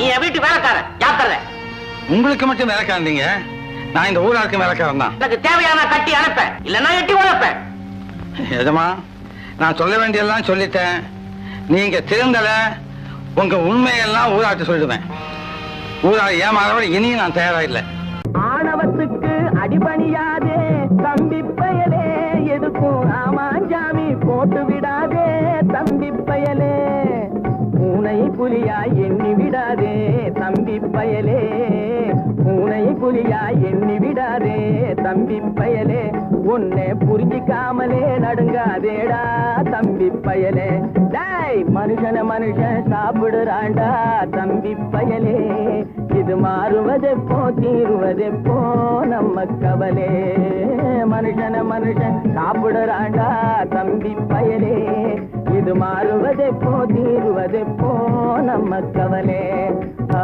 நீ என் வீட்டு வேலைக்காரன். உங்களுக்கு மட்டும் வேலைக்காரந்தீங்க நான் இந்த ஊராருக்கு வேலைக்காரன் தான். எனக்கு தேவையான கட்டி அனுப்பேன். இல்லைன்னா எட்டி உழைப்பேன். எஜமா நான் சொல்ல வேண்டியெல்லாம் சொல்லிட்டேன். நீங்க திருந்தல உங்க உண்மையெல்லாம் ஊராட்டு சொல்லிடுவேன். ஊரார் ஏமாறவரை இனியும் நான் தயாரா இல்லை ஆணவத்துக்கு அடிபணியாதே தம்பி பயலே எதுக்கும் ஆமாஞ்சாமி போட்டு விடாதே தம்பி புலியா எண்ணி விடாதே தம்பி பயலே. பூனை புலியா எண்ணி விடாதே தம்பி பயலே. உன்னை புரிஞ்சிக்காமலே நடுங்காதேடா தம்பி பயலே. டாய் மனுஷன மனுஷன் சாப்பிடுறாண்டா தம்பி பயலே. இது மாறுவதெப்போ தீருவதெப்போ நம்ம கவலே. மனுஷன மனுஷன் சாப்பிடுறாண்டா தம்பி பயலே. இது மாறுவதெப்போ தீ போவது போ நம்ம கவலை. ஆ